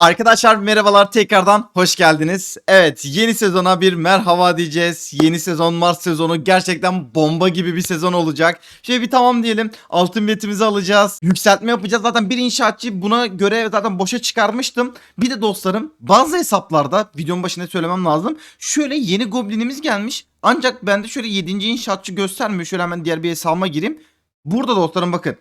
Arkadaşlar merhabalar tekrardan hoş geldiniz. Evet yeni sezona bir merhaba diyeceğiz. Yeni sezon Mart sezonu gerçekten bomba gibi bir sezon olacak. Şöyle bir tamam diyelim altın biletimizi alacağız. Yükseltme yapacağız. Zaten bir inşaatçı buna göre zaten boşa çıkarmıştım. Bir de dostlarım bazı hesaplarda videonun başında söylemem lazım. Şöyle yeni goblinimiz gelmiş. Ancak bende şöyle 7. inşaatçı göstermiyor. Şöyle hemen diğer bir hesabıma gireyim. Burada dostlarım bakın.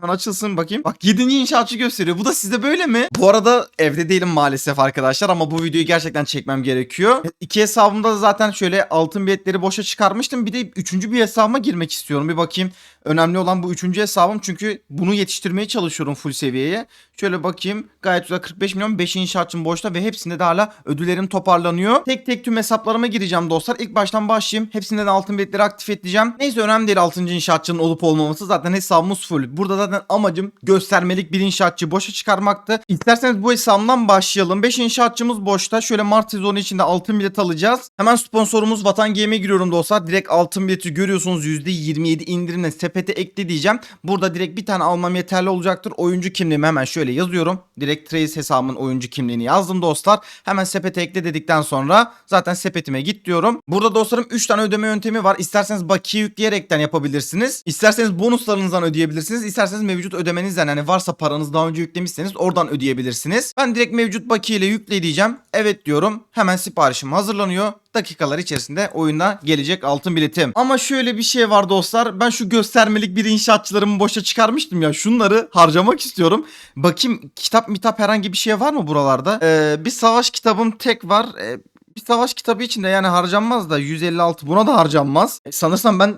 Hemen açılsın bakayım. Bak 7. inşaatçı gösteriyor. Bu da sizde böyle mi? Bu arada evde değilim maalesef arkadaşlar ama bu videoyu gerçekten çekmem gerekiyor. İki hesabımda da zaten şöyle altın biletleri boşa çıkarmıştım. Bir de üçüncü bir hesabıma girmek istiyorum. Bir bakayım. Önemli olan bu üçüncü hesabım çünkü bunu yetiştirmeye çalışıyorum full seviyeye. Şöyle bakayım. Gayet güzel 45 milyon 5 inşaatçım boşta ve hepsinde de hala ödüllerim toparlanıyor. Tek tek tüm hesaplarıma gireceğim dostlar. İlk baştan başlayayım. Hepsinde de altın biletleri aktif edeceğim. Neyse önemli değil 6. inşaatçının olup olmaması. Zaten hesabımız full. Burada zaten amacım göstermelik bir inşaatçı boşa çıkarmaktı. İsterseniz bu hesabımdan başlayalım. 5 inşaatçımız boşta. Şöyle Mart sezonu içinde altın bilet alacağız. Hemen sponsorumuz Vatan Game'e giriyorum dostlar. Direkt altın bileti görüyorsunuz %27 indirimle sepete ekle diyeceğim. Burada direkt bir tane almam yeterli olacaktır. Oyuncu kimliğimi hemen şöyle yazıyorum. Direkt Trace hesabımın oyuncu kimliğini yazdım dostlar. Hemen sepete ekle dedikten sonra zaten sepetime git diyorum. Burada dostlarım 3 tane ödeme yöntemi var. İsterseniz bakiye yükleyerekten yapabilirsiniz. İsterseniz bonuslarınızdan ödeyebilirsiniz. İsterseniz mevcut ödemenizden hani varsa paranız daha önce yüklemişseniz oradan ödeyebilirsiniz. Ben direkt mevcut bakiye yükle diyeceğim. Evet diyorum. Hemen siparişim hazırlanıyor dakikalar içerisinde oyuna gelecek altın biletim. Ama şöyle bir şey var dostlar. Ben şu göstermelik bir inşaatçılarımı boşa çıkarmıştım ya. Şunları harcamak istiyorum. Bakayım kitap mitap herhangi bir şey var mı buralarda? Ee, bir savaş kitabım tek var. Ee, bir savaş kitabı içinde yani harcanmaz da 156 buna da harcanmaz. E, sanırsam ben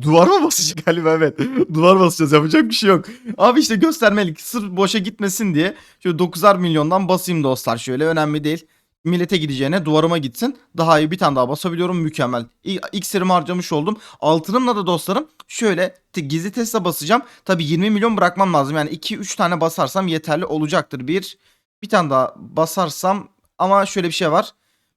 Duvar mı basacak galiba evet. Duvar basacağız yapacak bir şey yok. Abi işte göstermelik sırf boşa gitmesin diye şöyle 9'ar milyondan basayım dostlar şöyle önemli değil millete gideceğine duvarıma gitsin. Daha iyi bir tane daha basabiliyorum mükemmel. İksirimi harcamış oldum. Altınımla da dostlarım şöyle gizli Tesla basacağım. Tabi 20 milyon bırakmam lazım. Yani 2-3 tane basarsam yeterli olacaktır. Bir bir tane daha basarsam ama şöyle bir şey var.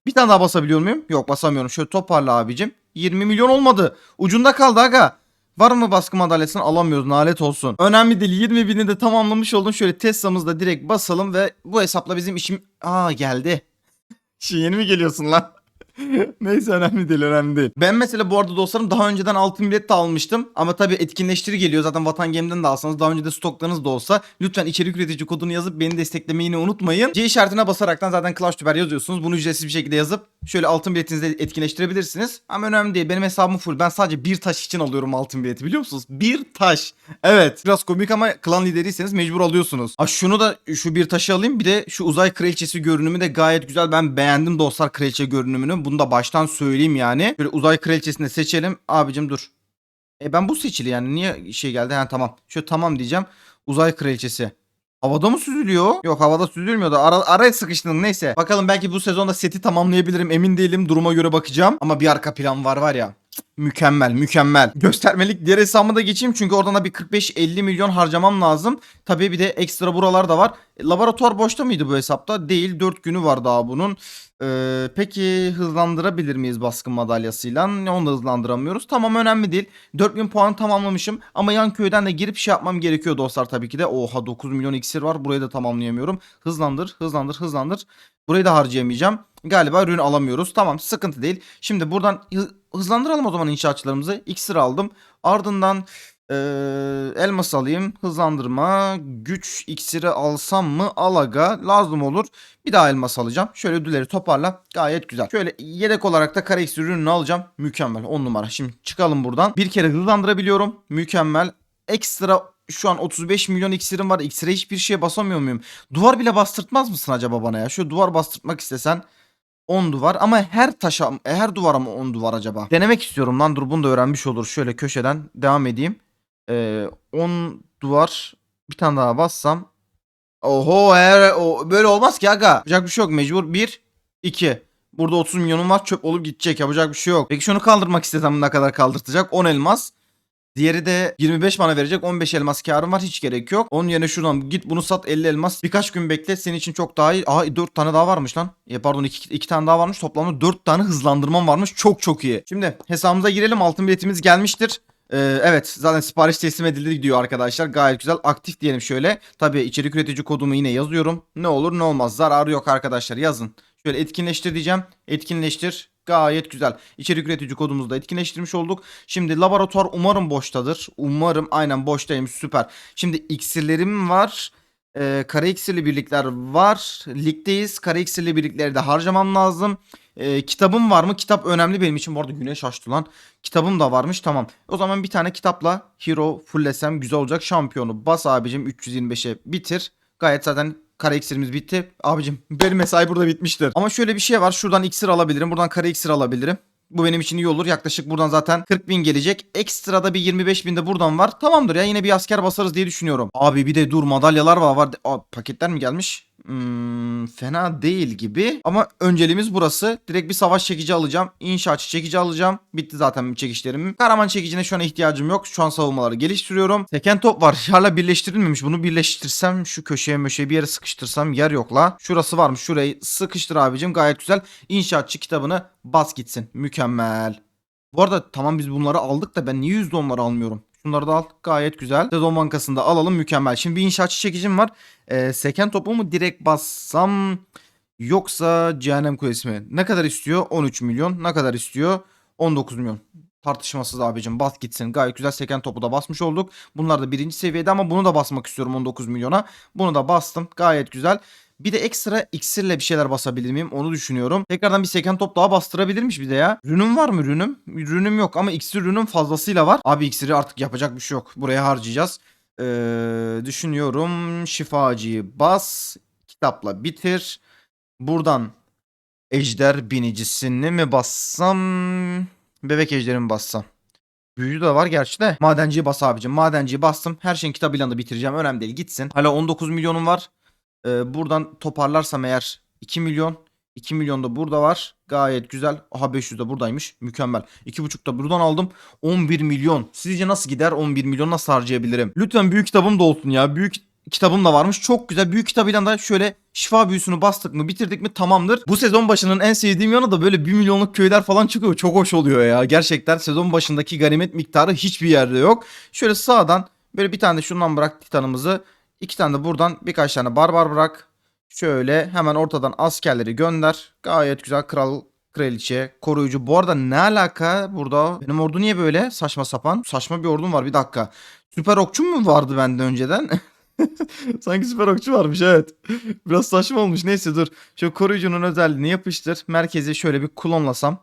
Bir tane daha basabiliyor muyum? Yok basamıyorum. Şöyle toparla abicim. 20 milyon olmadı. Ucunda kaldı aga. Var mı baskı madalyasını alamıyoruz nalet olsun. Önemli değil 20 bini de tamamlamış oldum. Şöyle Tesla'mızda direkt basalım ve bu hesapla bizim işim... Aa geldi. Şimdi yeni mi geliyorsun lan? Neyse önemli değil önemli değil. Ben mesela bu arada dostlarım daha önceden altın bilet de almıştım. Ama tabii etkinleştiri geliyor. Zaten Vatan Game'den de alsanız daha önce de stoklarınız da olsa. Lütfen içerik üretici kodunu yazıp beni desteklemeyi yine unutmayın. C işaretine basaraktan zaten Clash Tuber yazıyorsunuz. Bunu ücretsiz bir şekilde yazıp şöyle altın biletinizi de etkinleştirebilirsiniz. Ama önemli değil. Benim hesabım full. Ben sadece bir taş için alıyorum altın bileti biliyor musunuz? Bir taş. Evet. Biraz komik ama klan lideriyseniz mecbur alıyorsunuz. Aa, şunu da şu bir taşı alayım. Bir de şu uzay kraliçesi görünümü de gayet güzel. Ben beğendim dostlar kraliçe görünümünü. Bunu da baştan söyleyeyim yani. Böyle uzay kraliçesini seçelim. Abicim dur. E ben bu seçili yani. Niye şey geldi? Ha tamam. Şöyle tamam diyeceğim. Uzay kraliçesi. Havada mı süzülüyor? Yok havada süzülmüyor da ara, araya sıkıştım neyse. Bakalım belki bu sezonda seti tamamlayabilirim emin değilim duruma göre bakacağım. Ama bir arka plan var var ya. Mükemmel mükemmel. Göstermelik diğer hesabıma da geçeyim çünkü oradan da bir 45-50 milyon harcamam lazım. Tabii bir de ekstra buralar da var. E, laboratuvar boşta mıydı bu hesapta? Değil 4 günü var daha bunun. Ee, peki hızlandırabilir miyiz baskın madalyasıyla? Onu da hızlandıramıyoruz. Tamam önemli değil. 4000 puan tamamlamışım. Ama yan köyden de girip şey yapmam gerekiyor dostlar tabii ki de. Oha 9 milyon iksir var. Burayı da tamamlayamıyorum. Hızlandır, hızlandır, hızlandır. Burayı da harcayamayacağım. Galiba ürün alamıyoruz. Tamam sıkıntı değil. Şimdi buradan hı- hızlandıralım o zaman inşaatçılarımızı. İksir aldım. Ardından eee, elmas alayım. Hızlandırma. Güç iksiri alsam mı? Alaga. Lazım olur. Bir daha elmas alacağım. Şöyle ödülleri toparla. Gayet güzel. Şöyle yedek olarak da kare iksir ürününü alacağım. Mükemmel. 10 numara. Şimdi çıkalım buradan. Bir kere hızlandırabiliyorum. Mükemmel. Ekstra şu an 35 milyon iksirim var. İksire hiçbir şeye basamıyor muyum? Duvar bile bastırtmaz mısın acaba bana ya? Şu duvar bastırtmak istesen 10 duvar ama her taşa her duvara mı 10 duvar acaba? Denemek istiyorum lan dur bunu da öğrenmiş olur. Şöyle köşeden devam edeyim. Ee, 10 duvar bir tane daha bassam. Oho her, o, böyle olmaz ki aga. Yapacak bir şey yok mecbur 1 2. Burada 30 milyonum var çöp olup gidecek yapacak bir şey yok. Peki şunu kaldırmak istesem ne kadar kaldırtacak? 10 elmas. Diğeri de 25 bana verecek 15 elmas karım var hiç gerek yok. Onun yerine şuradan git bunu sat 50 elmas. Birkaç gün bekle senin için çok daha iyi. Aa 4 tane daha varmış lan. E, pardon 2, 2 tane daha varmış. Toplamda 4 tane hızlandırmam varmış. Çok çok iyi. Şimdi hesabımıza girelim altın biletimiz gelmiştir. Ee, evet zaten sipariş teslim edildi diyor arkadaşlar. Gayet güzel. Aktif diyelim şöyle. Tabii içerik üretici kodumu yine yazıyorum. Ne olur ne olmaz. Zararı yok arkadaşlar yazın. Şöyle etkinleştir diyeceğim. Etkinleştir. Gayet güzel. İçerik üretici kodumuzu da etkinleştirmiş olduk. Şimdi laboratuvar umarım boştadır. Umarım aynen boştayım süper. Şimdi iksirlerim var. Ee, kara iksirli birlikler var. Ligdeyiz. Kara iksirli birlikleri de harcamam lazım. Ee, kitabım var mı? Kitap önemli benim için. Bu arada güneş açtı lan. Kitabım da varmış tamam. O zaman bir tane kitapla hero fullesem güzel olacak. Şampiyonu bas abicim 325'e bitir. Gayet zaten kara iksirimiz bitti. Abicim benim mesai burada bitmiştir. Ama şöyle bir şey var. Şuradan iksir alabilirim. Buradan kara iksir alabilirim. Bu benim için iyi olur. Yaklaşık buradan zaten 40 bin gelecek. Ekstrada bir 25 bin de buradan var. Tamamdır ya yine bir asker basarız diye düşünüyorum. Abi bir de dur madalyalar var. var. Paketler mi gelmiş? Hmm, fena değil gibi. Ama önceliğimiz burası. Direkt bir savaş çekici alacağım. İnşaatçı çekici alacağım. Bitti zaten çekişlerim. Kahraman çekicine şu an ihtiyacım yok. Şu an savunmaları geliştiriyorum. Seken top var. Hala birleştirilmemiş. Bunu birleştirsem şu köşeye möşeye bir yere sıkıştırsam yer yok la. Şurası varmış. Şurayı sıkıştır abicim. Gayet güzel. İnşaatçı kitabını bas gitsin. Mükemmel. Bu arada tamam biz bunları aldık da ben niye yüzde onları almıyorum? Şunları da al. Gayet güzel. Sezon bankasında alalım. Mükemmel. Şimdi bir inşaatçı çekicim var. Ee, seken topu mu direkt bassam yoksa cehennem kulesi mi? Ne kadar istiyor? 13 milyon. Ne kadar istiyor? 19 milyon. Tartışmasız abicim bas gitsin. Gayet güzel seken topu da basmış olduk. Bunlar da birinci seviyede ama bunu da basmak istiyorum 19 milyona. Bunu da bastım. Gayet güzel. Bir de ekstra iksirle bir şeyler basabilir miyim onu düşünüyorum. Tekrardan bir seken top daha bastırabilirmiş bir de ya. Rünüm var mı rünüm? Rünüm yok ama iksir rünüm fazlasıyla var. Abi iksiri artık yapacak bir şey yok. Buraya harcayacağız. Ee, düşünüyorum şifacıyı bas. Kitapla bitir. Buradan ejder binicisini mi bassam? Bebek ejderi mi bassam? Büyücü de var gerçi de. Madenciyi bas abicim. Madenciyi bastım. Her şeyin kitabıyla da bitireceğim. Önemli değil gitsin. Hala 19 milyonum var. Ee, buradan toparlarsam eğer 2 milyon. 2 milyon da burada var. Gayet güzel. Aha 500 de buradaymış. Mükemmel. 2,5 da buradan aldım. 11 milyon. Sizce nasıl gider? 11 milyon nasıl harcayabilirim? Lütfen büyük kitabım da olsun ya. Büyük kitabım da varmış. Çok güzel. Büyük kitabıyla da şöyle şifa büyüsünü bastık mı bitirdik mi tamamdır. Bu sezon başının en sevdiğim yanı da böyle 1 milyonluk köyler falan çıkıyor. Çok hoş oluyor ya. Gerçekten sezon başındaki ganimet miktarı hiçbir yerde yok. Şöyle sağdan böyle bir tane de şundan bırak titanımızı. İki tane de buradan birkaç tane barbar bırak. Şöyle hemen ortadan askerleri gönder. Gayet güzel kral kraliçe, koruyucu. Bu arada ne alaka burada? Benim ordu niye böyle saçma sapan? Saçma bir ordum var bir dakika. Süper okçu mu vardı bende önceden? Sanki süper okçu varmış evet. Biraz saçma olmuş. Neyse dur. Şu koruyucunun özelliğini yapıştır. Merkeze şöyle bir klonlasam.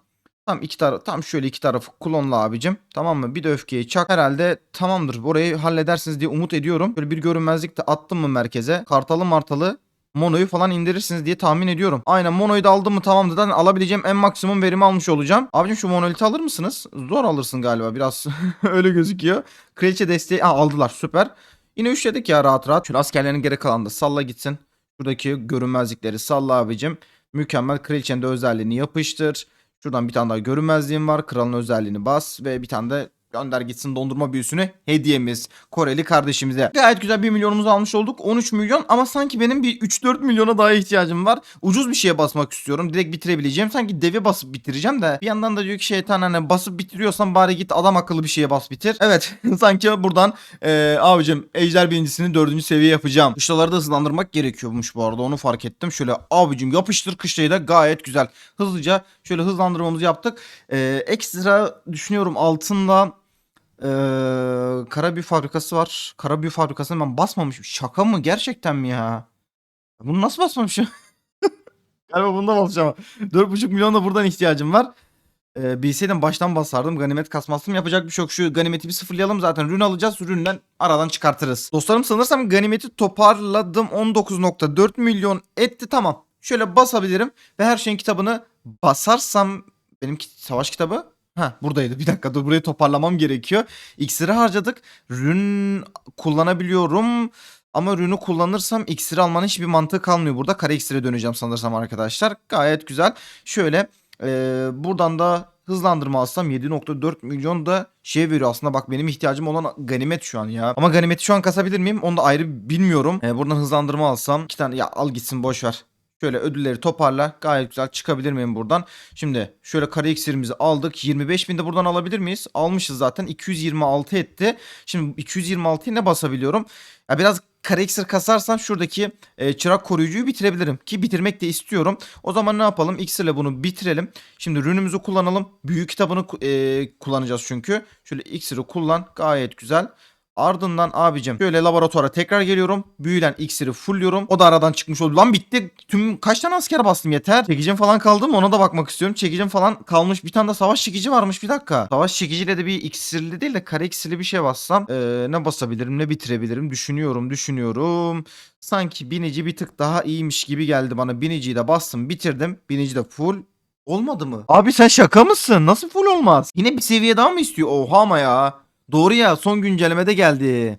Tam iki taraf tam şöyle iki tarafı klonla abicim. Tamam mı? Bir de öfkeyi çak. Herhalde tamamdır. Orayı halledersiniz diye umut ediyorum. Böyle bir görünmezlik de attım mı merkeze? Kartalı martalı Mono'yu falan indirirsiniz diye tahmin ediyorum. Aynen Mono'yu da aldım mı tamamdır. Zaten alabileceğim en maksimum verimi almış olacağım. Abicim şu monoliti alır mısınız? Zor alırsın galiba biraz öyle gözüküyor. Kraliçe desteği Aa, aldılar süper. Yine üçledik ya rahat rahat. Şöyle askerlerin geri kalanı da salla gitsin. Şuradaki görünmezlikleri salla abicim. Mükemmel kraliçenin de özelliğini yapıştır. Şuradan bir tane daha görünmezliğim var. Kralın özelliğini bas ve bir tane de gönder gitsin dondurma büyüsünü hediyemiz Koreli kardeşimize. Gayet güzel 1 milyonumuzu almış olduk. 13 milyon ama sanki benim bir 3-4 milyona daha ihtiyacım var. Ucuz bir şeye basmak istiyorum. Direkt bitirebileceğim. Sanki devi basıp bitireceğim de. Bir yandan da diyor ki şeytan hani basıp bitiriyorsan bari git adam akıllı bir şeye bas bitir. Evet sanki buradan e, abicim ejder birincisini 4. seviye yapacağım. Kışlaları da hızlandırmak gerekiyormuş bu arada onu fark ettim. Şöyle abicim yapıştır kışlayı da gayet güzel. Hızlıca şöyle hızlandırmamızı yaptık. E, ekstra düşünüyorum altında ee, kara büyü fabrikası var. Kara büyü fabrikasını ben basmamışım. Şaka mı? Gerçekten mi ya? Bunu nasıl basmamışım? Galiba bunda basacağım. 4,5 milyon da buradan ihtiyacım var. Ee, bilseydim baştan basardım. Ganimet kasmazdım. Yapacak bir şey yok. Şu ganimeti bir sıfırlayalım zaten. Rün alacağız. Ründen aradan çıkartırız. Dostlarım sanırsam ganimeti toparladım. 19.4 milyon etti. Tamam. Şöyle basabilirim. Ve her şeyin kitabını basarsam... Benim ki- savaş kitabı Ha buradaydı. Bir dakika dur burayı toparlamam gerekiyor. İksiri harcadık. Rün kullanabiliyorum. Ama rünü kullanırsam iksiri almanın hiçbir mantığı kalmıyor. Burada kare iksire döneceğim sanırsam arkadaşlar. Gayet güzel. Şöyle e, buradan da hızlandırma alsam 7.4 milyon da şey veriyor aslında bak benim ihtiyacım olan ganimet şu an ya. Ama ganimeti şu an kasabilir miyim? Onu da ayrı bilmiyorum. E, buradan hızlandırma alsam iki tane ya al gitsin boş ver. Şöyle ödülleri toparla. Gayet güzel çıkabilir miyim buradan? Şimdi şöyle kare iksirimizi aldık. 25 bin de buradan alabilir miyiz? Almışız zaten. 226 etti. Şimdi 226'yı ne basabiliyorum? Ya biraz kare iksir kasarsan şuradaki e, çırak koruyucuyu bitirebilirim. Ki bitirmek de istiyorum. O zaman ne yapalım? İksirle bunu bitirelim. Şimdi rünümüzü kullanalım. Büyük kitabını e, kullanacağız çünkü. Şöyle iksiri kullan. Gayet güzel. Ardından abicim şöyle laboratuvara tekrar geliyorum. Büyülen iksiri fullüyorum. O da aradan çıkmış oldu. Lan bitti. Tüm kaç tane asker bastım yeter. Çekicim falan kaldı mı ona da bakmak istiyorum. Çekicim falan kalmış. Bir tane de savaş çekici varmış bir dakika. Savaş çekiciyle de bir iksirli değil de kare iksirli bir şey bassam. ee, ne basabilirim ne bitirebilirim düşünüyorum düşünüyorum. Sanki binici bir tık daha iyiymiş gibi geldi bana. Biniciyi de bastım bitirdim. Binici de full. Olmadı mı? Abi sen şaka mısın? Nasıl full olmaz? Yine bir seviye daha mı istiyor? Oha ama ya. Doğru ya son güncellemede geldi.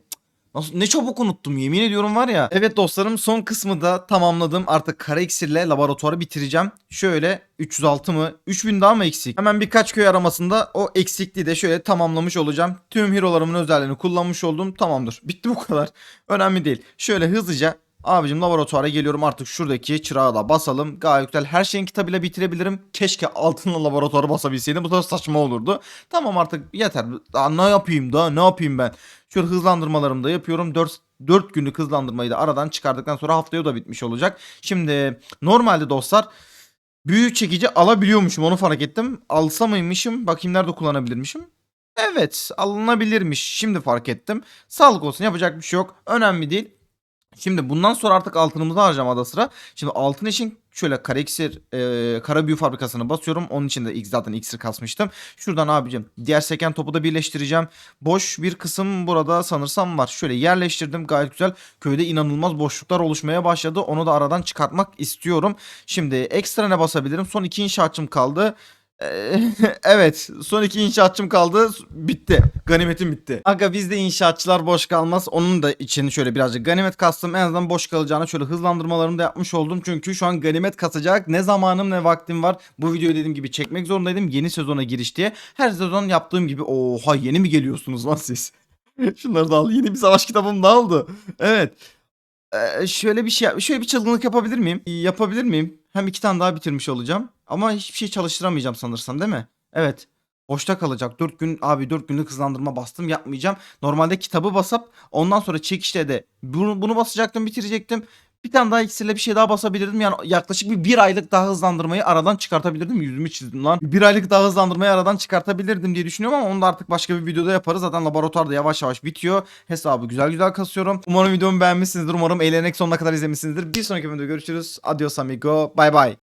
Nasıl, ne çabuk unuttum yemin ediyorum var ya. Evet dostlarım son kısmı da tamamladım. Artık kara iksirle laboratuvarı bitireceğim. Şöyle 306 mı? 3000 daha mı eksik? Hemen birkaç köy aramasında o eksikliği de şöyle tamamlamış olacağım. Tüm hero'larımın özelliğini kullanmış oldum. Tamamdır. Bitti bu kadar. Önemli değil. Şöyle hızlıca Abicim laboratuvara geliyorum artık şuradaki çırağı da basalım. Gayet güzel her şeyin kitabıyla bitirebilirim. Keşke altınla laboratuvara basabilseydim. Bu da saçma olurdu. Tamam artık yeter. Daha ne yapayım da ne yapayım ben. Şöyle hızlandırmalarımı da yapıyorum. 4, 4 günlük hızlandırmayı da aradan çıkardıktan sonra haftaya da bitmiş olacak. Şimdi normalde dostlar büyü çekici alabiliyormuşum onu fark ettim. Alsa mıymışım? Bakayım nerede kullanabilirmişim. Evet alınabilirmiş. Şimdi fark ettim. Sağlık olsun yapacak bir şey yok. Önemli değil. Şimdi bundan sonra artık altınımızı harcam ada sıra. Şimdi altın için şöyle kara e, kara büyü fabrikasına basıyorum. Onun için de zaten iksir kasmıştım. Şuradan abicim diğer seken topu da birleştireceğim. Boş bir kısım burada sanırsam var. Şöyle yerleştirdim gayet güzel. Köyde inanılmaz boşluklar oluşmaya başladı. Onu da aradan çıkartmak istiyorum. Şimdi ekstra ne basabilirim? Son iki inşaatçım kaldı. Evet son iki inşaatçım kaldı bitti ganimetim bitti. Aga bizde inşaatçılar boş kalmaz onun da için şöyle birazcık ganimet kastım en azından boş kalacağını şöyle hızlandırmalarımı da yapmış oldum. Çünkü şu an ganimet kasacak ne zamanım ne vaktim var bu videoyu dediğim gibi çekmek zorundaydım yeni sezona giriş diye. Her sezon yaptığım gibi oha yeni mi geliyorsunuz lan siz? Şunları da al yeni bir savaş kitabım da aldı. Evet. Ee, şöyle bir şey şöyle bir çılgınlık yapabilir miyim? Yapabilir miyim? Hem iki tane daha bitirmiş olacağım. Ama hiçbir şey çalıştıramayacağım sanırsam değil mi? Evet. Boşta kalacak. 4 gün abi 4 günlük hızlandırma bastım yapmayacağım. Normalde kitabı basıp ondan sonra çekişte de bunu, bunu basacaktım bitirecektim. Bir tane daha iksirle bir şey daha basabilirdim. Yani yaklaşık bir, bir aylık daha hızlandırmayı aradan çıkartabilirdim. Yüzümü çizdim lan. Bir aylık daha hızlandırmayı aradan çıkartabilirdim diye düşünüyorum ama onu da artık başka bir videoda yaparız. Zaten laboratuvarda yavaş yavaş bitiyor. Hesabı güzel güzel kasıyorum. Umarım videomu beğenmişsinizdir. Umarım eğlenerek sonuna kadar izlemişsinizdir. Bir sonraki videoda görüşürüz. Adios amigo. Bye bye.